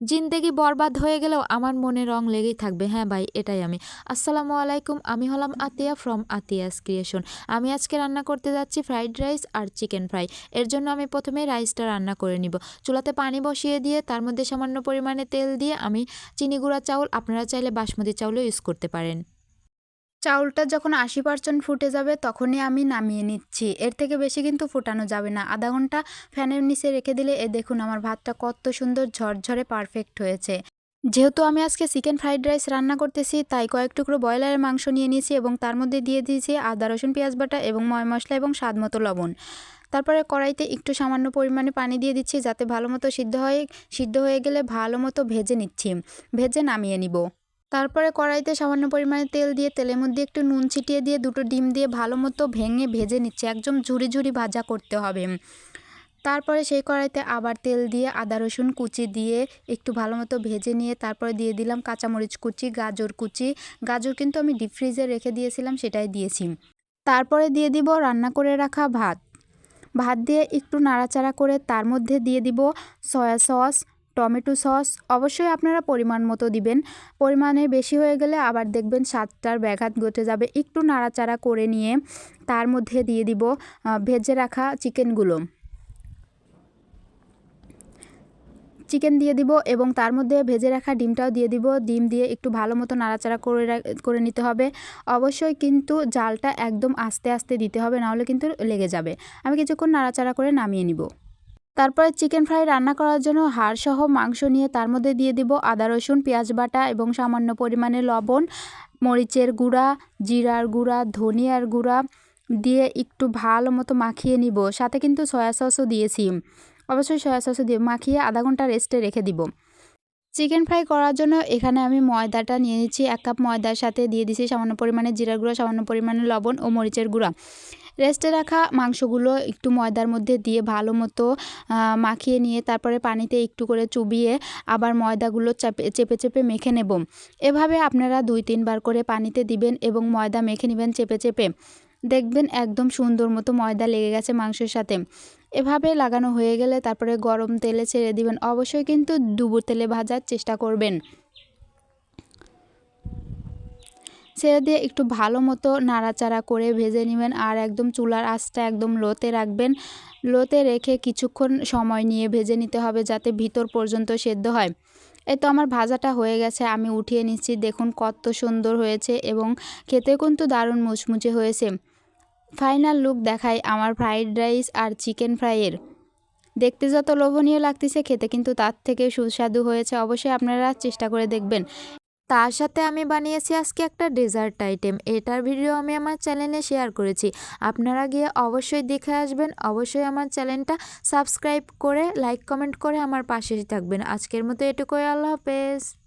জিন্দেগি বরবাদ হয়ে গেলেও আমার মনে রং লেগেই থাকবে। হ্যাঁ ভাই, এটাই আমি। আসসালামু আলাইকুম, আমি হলাম আতিয়া ফ্রম আতিয়াস ক্রিয়েশন আমি আজকে রান্না করতে যাচ্ছি ফ্রাইড রাইস আর চিকেন ফ্রাই এর জন্য আমি প্রথমে রাইসটা রান্না করে নিব। চুলাতে পানি বসিয়ে দিয়ে, তার মধ্যে সামান্য পরিমাণে তেল দিয়ে আমি চিনি গুঁড়া চাউল, আপনারা চাইলে বাসমতি চাউলও ইউজ করতে পারেন। চাউলটা যখন আশি পার্সেন্ট ফুটে যাবে, তখনই আমি নামিয়ে নিচ্ছি। এর থেকে বেশি কিন্তু ফুটানো যাবে না। আধা ঘণ্টা ফ্যানের নিচে রেখে দিলে, এ দেখুন আমার ভাতটা কত সুন্দর ঝরঝরে পারফেক্ট হয়েছে। যেহেতু আমি আজকে চিকেন ফ্রাইড রাইস রান্না করতেছি, তাই কয়েক টুকরো ব্রয়লারের মাংস নিয়ে নিয়েছি এবং তার মধ্যে দিয়ে দিয়েছি আদা, রসুন, পেঁয়াজ বাটা এবং ময় মশলা এবং স্বাদ মতো লবণ। তারপরে কড়াইতে একটু সামান্য পরিমাণে পানি দিয়ে দিচ্ছি যাতে ভালো মতো সিদ্ধ হয়, সিদ্ধ হয়ে গেলে ভালো মতো ভেজে নিচ্ছি। ভেজে নামিয়ে নিব। তারপরে কড়াইতে সামান্য পরিমাণে তেল দিয়ে তেলের মধ্যে একটু নুন ছিটিয়ে দিয়ে দুটো ডিম দিয়ে ভালো মতো ভেঙে ভেজে নিচ্ছে। একদম ঝুরি ঝুরি ভাজা করতে হবে। তারপরে সেই কড়াইতে আবার তেল দিয়ে আদা, রসুন কুচি দিয়ে একটু ভালো মতো ভেজে নিয়ে তারপরে দিয়ে দিলাম কাঁচামরিচ কুচি, গাজর কুচি। গাজর কিন্তু আমি ডিপ ফ্রিজে রেখে দিয়েছিলাম, সেটাই দিয়েছি। তারপরে দিয়ে দিব রান্না করে রাখা ভাত। ভাত দিয়ে একটু নাড়াচাড়া করে তার মধ্যে দিয়ে দিব সয়া সস টমেটো সস অবশ্যই আপনারা পরিমাণ মতো দিবেন। পরিমাণে বেশি হয়ে গেলে আবার দেখবেন স্বাদটার ব্যাঘাত ঘটে যাবে। একটু নাড়াচাড়া করে নিয়ে তার মধ্যে দিয়ে দিব ভেজে রাখা চিকেনগুলো। চিকেন দিয়ে দিব এবং তার মধ্যে ভেজে রাখা ডিমটাও দিয়ে দিব। ডিম দিয়ে একটু ভালো মতো নাড়াচাড়া করে করে নিতে হবে। অবশ্যই কিন্তু জালটা একদম আস্তে আস্তে দিতে হবে, নাহলে কিন্তু লেগে যাবে। আমি কিছুক্ষণ নাড়াচাড়া করে নামিয়ে নিব। তারপরে চিকেন ফ্রাই রান্না করার জন্য হাড়সহ মাংস নিয়ে তার মধ্যে দিয়ে দিব আদা, রসুন, পেঁয়াজ বাটা এবং সামান্য পরিমাণে লবণ, মরিচের গুঁড়া, জিরার গুঁড়া, ধনিয়ার গুঁড়া দিয়ে একটু ভালো মতো মাখিয়ে নিব। সাথে কিন্তু সয়া সসও দিয়েছি। অবশ্যই সয়া সসও দিয়ে মাখিয়ে আধা ঘণ্টা রেস্টে রেখে দিব। চিকেন ফ্রাই করার জন্য এখানে আমি ময়দাটা নিয়ে নিচ্ছি। এক কাপ ময়দার সাথে দিয়ে দিচ্ছি সামান্য পরিমাণে জিরার গুঁড়া, সামান্য পরিমাণে লবণ ও মরিচের গুঁড়া। রেস্টে রাখা মাংসগুলো একটু ময়দার মধ্যে দিয়ে ভালো মতো মাখিয়ে নিয়ে তারপরে পানিতে একটু করে চুবিয়ে আবার ময়দাগুলো চেপে চেপে চেপে মেখে নেব। এভাবে আপনারা দুই, তিনবার করে পানিতে দিবেন এবং ময়দা মেখে নেবেন চেপে চেপে। দেখবেন একদম সুন্দর মতো ময়দা লেগে গেছে মাংসের সাথে। এভাবে লাগানো হয়ে গেলে তারপরে গরম তেলে ছেড়ে দিবেন। অবশ্যই কিন্তু ডুবুর তেলে ভাজার চেষ্টা করবেন। ছেড়ে দিয়ে একটু ভালো মতো নাড়াচাড়া করে ভেজে নেবেন আর একদম চুলার আঁচটা একদম লোতে রাখবেন। লোতে রেখে কিছুক্ষণ সময় নিয়ে ভেজে নিতে হবে যাতে ভিতর পর্যন্ত সেদ্ধ হয়। এই তো আমার ভাজাটা হয়ে গেছে, আমি উঠিয়ে নিচ্ছি। দেখুন কত সুন্দর হয়েছে এবং খেতে কিন্তু দারুণ মুচমুচে হয়েছে। ফাইনাল লুক দেখায় আমার ফ্রাইড রাইস আর চিকেন ফ্রাইয়ের। দেখতে যত লোভনীয় লাগতেছে, খেতে কিন্তু তার থেকে সুস্বাদু হয়েছে। অবশ্যই আপনারা চেষ্টা করে দেখবেন। তার সাথে আমি বানিয়েছি আজকে একটা ডেজার্ট আইটেম এটার ভিডিও আমি আমার চ্যানেলে শেয়ার করেছি। আপনারা গিয়ে অবশ্যই দেখে আসবেন। অবশ্যই আমার চ্যানেলটা সাবস্ক্রাইব করে লাইক কমেন্ট করে আমার পাশে থাকবেন। আজকের মতো এটুকুই। আল্লাহ হাফেজ।